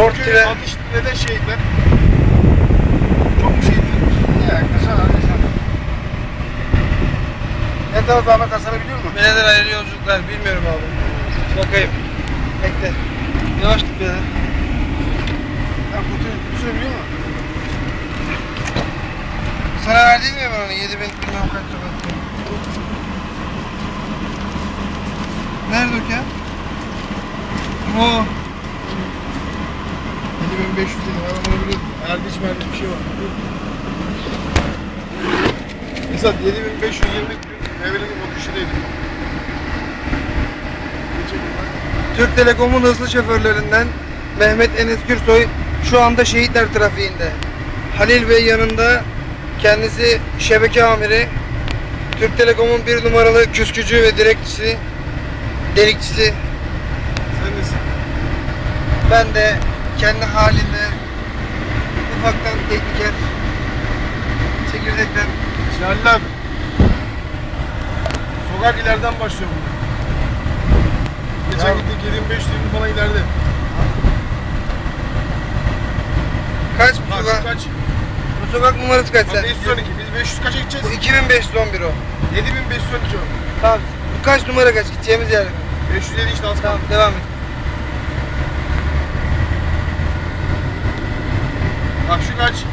Ford Çünkü neden şehitler? Çok mu şehit verilmiş? Ya kısa. Ne tarafta Ahmet Hasan'ı biliyor musun? Birader hayırlı yolculuklar. Bilmiyorum abi. Bakayım. Bekle. Yavaş git birader. Ya kutuyu, kutusunu biliyor musun? Sana verdiğim mi ben onu? 7000 bilmem kaç sokak. Nerede o ya? O. 7500 lira ben biliyordum. Erdiç merdiç bir şey var. Esat 7520 Mevlid'in bakışındaydı. Türk Telekom'un hızlı şoförlerinden Mehmet Enes Gürsoy şu anda şehitler trafiğinde. Halil Bey yanında kendisi şebeke amiri. Türk Telekom'un bir numaralı küskücü ve direkçisi, delikçisi. Sen nesin? Ben de kendi halinde ufaktan tekniker, çekirdekten abi. Sokak ileriden başlıyor bu. Geçen gittik 7500 20 falan ileride. kaç bu Bak sokak? kaç? Bu sokak numarası kaç sen? 512. Biz 500 kaça gideceğiz? Bu 2511 o. 7512 o. Tamam. Bu kaç numara kaç? Gideceğimiz yer. 507 işte az kaldı. Tamam devam et. Bak şu kaç?